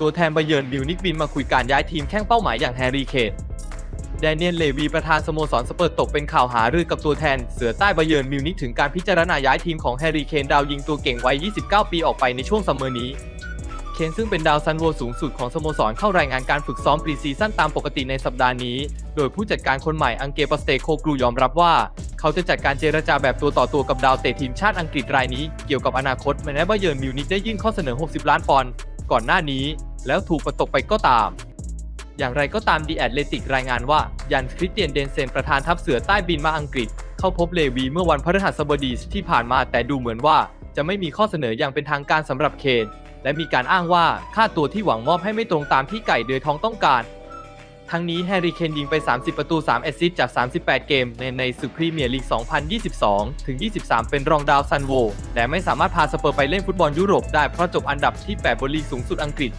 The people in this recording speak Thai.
ตัวแทนบาเยิร์นมิวนิกบินมาคุยการย้ายทีมแข้งเป้าหมายอย่างแฮร์รี่เคนแดเนียลเลวีประธานสโมสรสเปอร์ตกเป็นข่าวหารือกับตัวแทนเสือใต้บาเยิร์นมิวนิกถึงการพิจารณาย้ายทีมของแฮร์รี่เคนดาวยิงตัวเก่งวัย 29 ปีออกไปในช่วงซัมเมอร์นี้ เคนซึ่งเป็นดาวซันโวสูงสุดของสโมสรเข้ารายงานการฝึกซ้อมปรีซีซั่นตามปกติในสัปดาห์นี้ โดยผู้จัดการคนใหม่อังเกปาสเตโคกรูยอมรับว่า เขาจะจัดการเจรจาแบบตัวต่อตัวกับดาวเตะทีมชาติอังกฤษรายนี้ เกี่ยวกับอนาคตแม้ว่าเยิร์นมิวนิกได้ยื่นข้อเสนอ 60 ล้านปอนด์ ก่อนหน้านี้ แล้วถูกประตกไปก็ตาม อย่างไรก็ตามดีแอตเลติกรายงานว่ายันคริสเตียนเดนเซนประธานทัพเสือใต้บินมาอังกฤษ เข้าพบเลวีเมื่อวันพฤหัสบดีที่ผ่านมาแต่ดูเหมือนว่าจะไม่มีข้อเสนออย่างเป็นทางการสำหรับเคนและมีการอ้างว่าค่าตัวที่หวังมอบให้ไม่ตรงตามที่ไก่เดือยทองต้องการ ทั้งนี้แฮร์รี่เคนยิงไป 30 ประตู 3 แอสซิสต์จาก 38 เกม ในในศึกพรีเมียร์ลีก 2022 ถึง 23 เป็นรองดาวซันโว และไม่สามารถพาสเปอร์ไปเล่นฟุตบอลยุโรปได้เพราะจบอันดับที่ 8 บนลีกสูงสุดอังกฤษ